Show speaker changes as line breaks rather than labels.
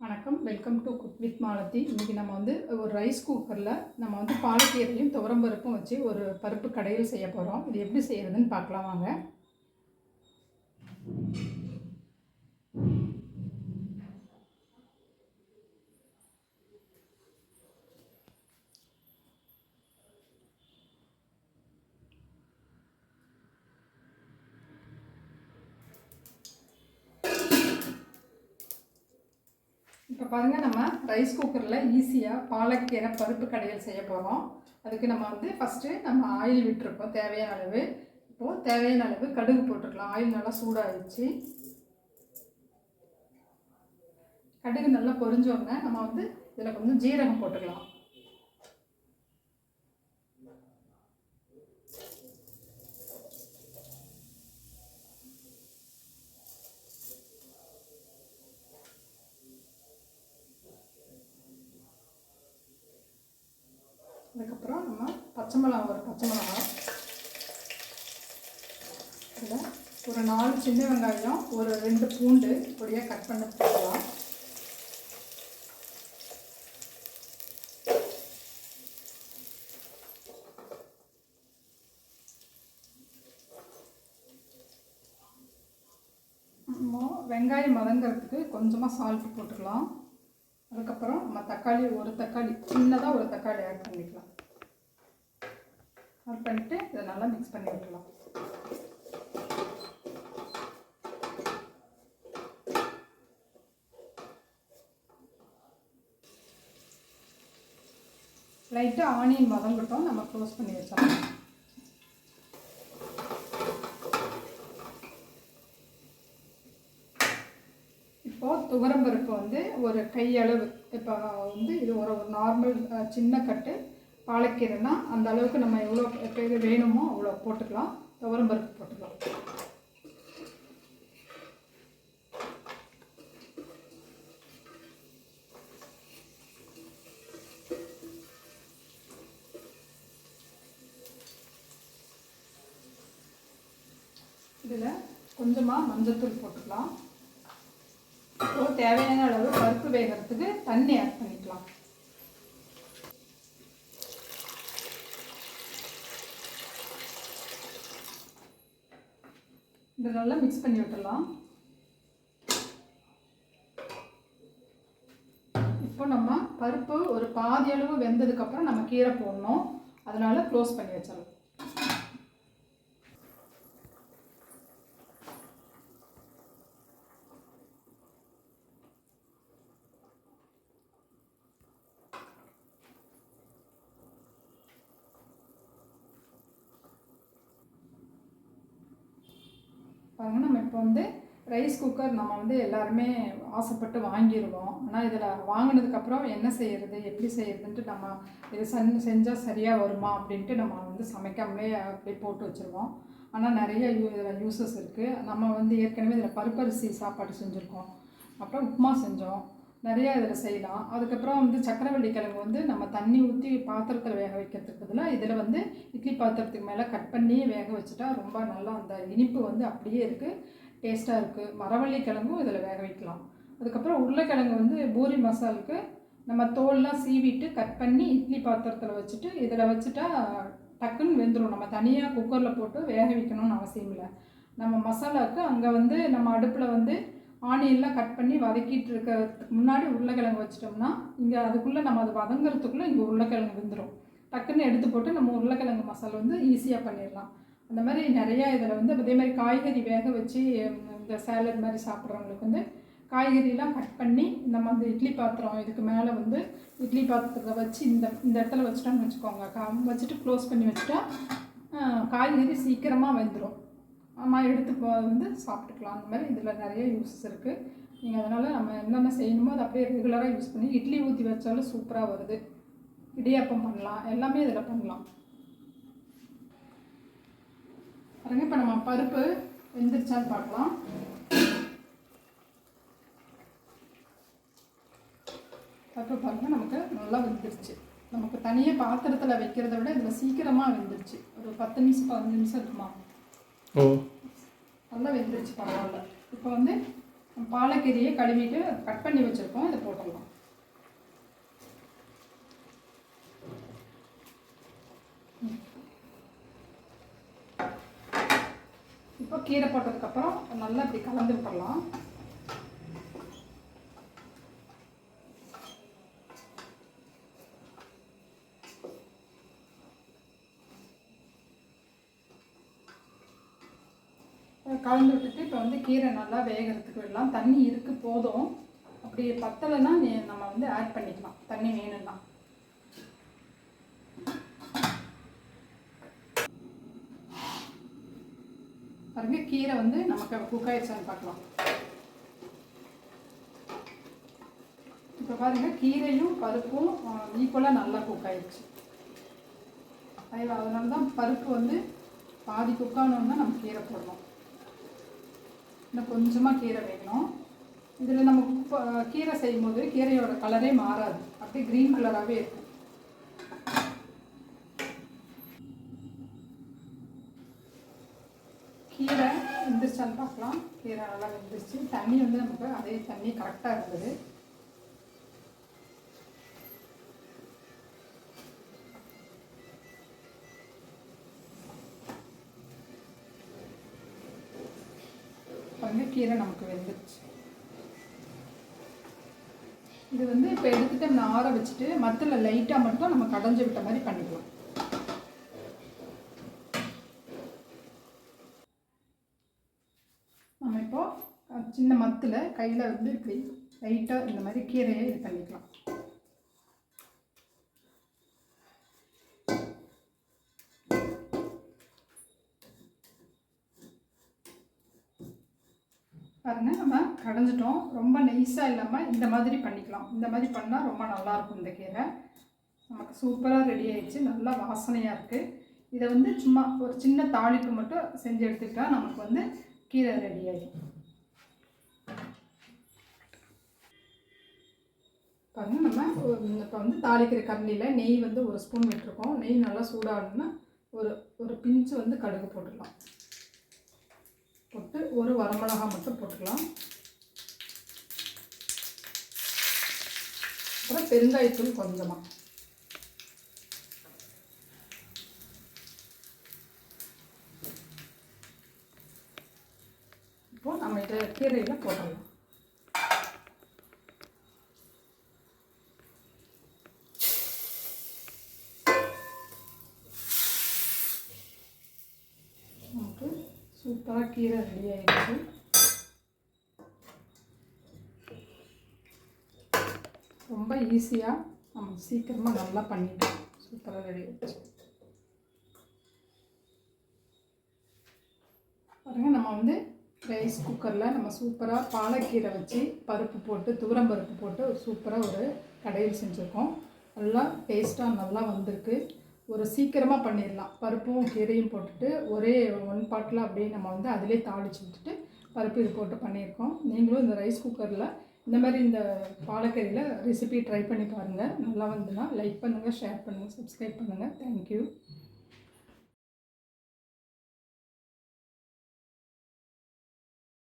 வணக்கம். Welcome to cook with Malathi இன்றைக்கி நம்ம வந்து ஒரு ரைஸ் குக்கரில் நம்ம வந்து பாலக்கீரையும் துவரம்பருப்பும் வச்சு ஒரு பருப்பு கடையில் செய்ய போகிறோம் இது எப்படி செய்கிறதுன்னு பார்க்கலாம் வாங்க. இப்போ பாருங்கள் நம்ம ரைஸ் குக்கரில் ஈஸியாக பாலக்கீரை பருப்பு கடையில் செய்ய போகிறோம் அதுக்கு நம்ம வந்து ஃபஸ்ட்டு நம்ம ஆயில் விட்டுருக்கோம் தேவையான அளவு. இப்போது தேவையான அளவு கடுகு போட்டுக்கலாம். ஆயில் நல்லா சூடாகிடுச்சு கடுகு நல்லா பொரிஞ்சோடனே நம்ம வந்து இதில் கொஞ்சம் ஜீரகம் போட்டுக்கலாம். அதுக்கப்புறம் நம்ம பச்சை மிளகா ஒரு பச்சை மிளகா. இதில் ஒரு நாலு சின்ன வெங்காயம் ஒரு ரெண்டு பூண்டு பொடியாக கட் பண்ணி போடலாம் நம்ம வெங்காயம் வதங்கிறதுக்கு கொஞ்சமாக சால்ட் போட்டுக்கலாம். அதுக்கப்புறம் நம்ம தக்காளி ஒரு தக்காளி சின்னதாக ஒரு தக்காளி ஆட் பண்ணிக்கலாம். ஆட் பண்ணிவிட்டு இதை நல்லா மிக்ஸ் பண்ணி விட்டுலாம் லைட்டாக ஆனியன் வதங்கட்டும். நம்ம க்ளோஸ் பண்ணி வச்சிடலாம். உரம் துவரம்பருப்பு வந்து ஒரு கையளவு. இப்போ வந்து இது ஒரு ஒரு நார்மல் சின்ன கட்டு. பாலக்கீரைனா அந்த அளவுக்கு நம்ம எவ்வளோ பேர் வேணுமோ அவ்வளோ போட்டுக்கலாம். துவரம்பருப்பு போட்டுக்கலாம். இதில் கொஞ்சமாக மஞ்சத்தூள் போட்டுக்கலாம். இப்போ தேவையான அளவு பருப்பு வேகிறதுக்கு தண்ணி ஆட் பண்ணிக்கலாம். இதை நல்லா மிக்ஸ் பண்ணி விட்டுடலாம். இப்போ நம்ம பருப்பு ஒரு பாதி அளவு வெந்ததுக்கப்புறம் நம்ம கீரை போடணும். அதனால க்ளோஸ் பண்ணி வச்சிடலாம். பாருங்க நம்ம இப்போ வந்து ரைஸ் குக்கர் நம்ம வந்து எல்லாருமே ஆசைப்பட்டு வாங்கிடுவோம் ஆனால் இதில் வாங்கினதுக்கப்புறம் என்ன செய்யறது எப்படி செய்யறதுன்ட்டு நம்ம இது சென் செஞ்சால் சரியாக வருமா அப்படின்ட்டு நம்ம வந்து சமைக்காமலே அப்படியே போட்டு வச்சுருவோம். ஆனால் நிறைய யூ இதில் யூசஸ் இருக்குது நம்ம வந்து ஏற்கனவே இதில் பருப்பரிசி சாப்பாடு செஞ்சுருக்கோம். அப்புறம் உப்புமா செஞ்சோம். நிறைய இதில் செய்யலாம். அதுக்கப்புறம் வந்து சக்கரவள்ளி கிழங்கு வந்து நம்ம தண்ணி ஊற்றி பாத்திரத்தில் வேக வைக்கிறதுக்கு பதிலாக இதில் வந்து இட்லி பாத்திரத்துக்கு மேலே கட் பண்ணி வேக வச்சுட்டா ரொம்ப நல்லா அந்த இனிப்பு வந்து அப்படியே இருக்குது டேஸ்ட்டாக இருக்குது மரவள்ளி கிழங்கும் இதில் வேக வைக்கலாம். அதுக்கப்புறம் உருளைக்கிழங்கு வந்து பூரி மசாலுக்கு நம்ம தோல்லாம் சீவிட்டு கட் பண்ணி இட்லி பாத்திரத்தில் வச்சுட்டு இதில் வச்சுட்டா டக்குன்னு வெந்துடும் நம்ம தனியாக குக்கரில் போட்டு வேக வைக்கணும்னு அவசியம் இல்லை. நம்ம மசாலாவுக்கு அங்கே வந்து நம்ம அடுப்பில் வந்து ஆனியன்லாம் கட் பண்ணி வதக்கிட்டு இருக்கிறதுக்கு முன்னாடி உருளைக்கிழங்கு வச்சிட்டோம்னா இங்கே அதுக்குள்ளே நம்ம அது வதங்குறதுக்குள்ளே இங்கே உருளைக்கிழங்கு வந்துடும் டக்குன்னு எடுத்து போட்டு நம்ம உருளைக்கிழங்கு மசாலா வந்து ஈஸியாக பண்ணிடலாம். அந்த மாதிரி நிறையா இதில் வந்து அதே மாதிரி காய்கறி வேக வச்சு இந்த சேலட் மாதிரி சாப்பிட்றவங்களுக்கு வந்து காய்கறிலாம் கட் பண்ணி நம்ம அந்த இட்லி பாத்திரம் இதுக்கு மேலே வந்து இட்லி பாத்திரத்தை வச்சு இந்த இந்த இடத்துல வச்சுட்டோம்னு வச்சுக்கோங்க. கா வச்சுட்டு க்ளோஸ் பண்ணி வச்சுட்டா காய்கறி சீக்கிரமாக வெந்துடும் ஆமாம் எடுத்து வந்து சாப்பிட்டுக்கலாம். அந்த மாதிரி இதில் நிறைய யூஸஸ் இருக்குது நீங்கள் அதனால் நம்ம என்னென்ன செய்யணுமோ அதை அப்படியே ரெகுலராக யூஸ் பண்ணி இட்லி ஊற்றி வச்சாலும் சூப்பராக வருது. இடியாப்பம் பண்ணலாம். எல்லாமே இதில் பண்ணலாம். பாருங்க இப்போ நம்ம பருப்பு வெந்துருச்சான்னு பார்க்கலாம். பருப்பு பாருங்க நமக்கு நல்லா வெந்துருச்சு. நமக்கு தனியாக பாத்திரத்தில் வைக்கிறத விட இதில் சீக்கிரமாக வெந்துருச்சு. ஒரு பத்து நிமிஷம் பதினஞ்சு நிமிஷம் இருக்குமா?
ஓ.
நல்லா வெந்துருச்சு பரவாயில்ல. இப்போ வந்து பாலக்கீரையை கழுவிட்டு கட் பண்ணி வச்சுருக்கோம். இதை போட்டுடலாம் இப்போ கீரை போட்டதுக்கப்புறம் நல்லா இப்படி கலந்து விட்டுடலாம். கலந்து விட்டுட்டு இப்போ வந்து கீரை நல்லா வேகிறதுக்கு விடலாம். தண்ணி இருக்கு போதும். அப்படி பத்தலைன்னா நம்ம வந்து ஆட் பண்ணிக்கலாம். தண்ணி வேணும்னா. பாருங்க கீரை வந்து நமக்கு குக் ஆயிடுச்சான்னு பார்க்கலாம். இப்போ பாருங்க கீரையும் பருப்பும் ஈக்குவலாக நல்லா குக் ஆயிடுச்சு. அதனால தான் பருப்பு வந்து பாதி குக்கானோன்னா நம்ம கீரை போடணும். இன்னும் கொஞ்சமாக கீரை வேணும் இதில் நம்ம கீரை கீரை செய்யும்போது கீரையோட கலரே மாறாது. அப்படியே க்ரீன் கலராகவே இருக்கும். கீரை வெந்துருச்சான்னு பார்க்கலாம். கீரை நல்லா வெந்துருச்சு. தண்ணி வந்து நமக்கு அதே தண்ணி கரெக்டாக இருந்தது. கீரை நமக்கு வெந்துருச்சு. இது வந்து இப்போ எடுத்துகிட்டு நம்ம ஆற வச்சுட்டு மத்தில் லைட்டாக மட்டும் நம்ம கடைஞ்சி விட்ட மாதிரி பண்ணிக்கலாம். நம்ம இப்போ சின்ன மத்தில் கையில் வந்து இப்படி லைட்டாக இந்த மாதிரி கீரையை இது பண்ணிக்கலாம். பாருங்கள் நம்ம கடைஞ்சிட்டோம். ரொம்ப நைஸாக இல்லாமல் இந்த மாதிரி பண்ணிக்கலாம். இந்த மாதிரி பண்ணால் ரொம்ப நல்லாயிருக்கும் இந்த கீரை. நமக்கு சூப்பராக ரெடி ஆயிடுச்சு. நல்லா வாசனையாக இருக்குது இதை வந்து சும்மா ஒரு சின்ன தாளிப்பு மட்டும் செஞ்சு எடுத்துக்கிட்டால் நமக்கு வந்து கீரை ரெடி ஆகிடும் பாருங்க நம்ம இப்போ வந்து தாளிக்கிற கண்ணியில் நெய் வந்து ஒரு ஸ்பூன் விட்டுருக்கோம். நெய் நல்லா சூடாகணும்னா ஒரு ஒரு பிஞ்சு வந்து கடுகு போட்டுடலாம். போட்டு ஒரு வரமிளகா மட்டும் போட்டுக்கலாம். அப்புறம் பெருங்காயத்தூள் கொஞ்சமாக இப்போது நம்ம இதை கீரையில் போட்டுடலாம் நமக்கு சூப்பராக கீரை ரெடி ஆகிடுச்சு ரொம்ப ஈஸியாக நம்ம சீக்கிரமாக நல்லா பண்ணிட்டோம் சூப்பராக ரெடி ஆகிடுச்சு பாருங்க நம்ம வந்து ரைஸ் குக்கரில் நம்ம சூப்பராக பாலக்கீரை வச்சு பருப்பு போட்டு துவரம் பருப்பு போட்டு ஒரு சூப்பராக ஒரு கடையில் செஞ்சுருக்கோம். நல்லா டேஸ்ட்டாக நல்லா வந்திருக்கு. ஒரு சீக்கிரமாக பண்ணிடலாம் பருப்பும் கீரையும் போட்டுட்டு ஒரே ஒன் பாட்டில் அப்படியே நம்ம வந்து அதிலே தாளிச்சு விட்டுட்டு பருப்பு இது போட்டு பண்ணியிருக்கோம் நீங்களும் இந்த ரைஸ் குக்கரில் இந்த மாதிரி இந்த பாலக்கறியில் ரெசிபி ட்ரை பண்ணி பாருங்கள் நல்லா வந்துன்னா லைக் பண்ணுங்கள் ஷேர் பண்ணுங்கள் சப்ஸ்கிரைப் பண்ணுங்கள் தேங்க்யூ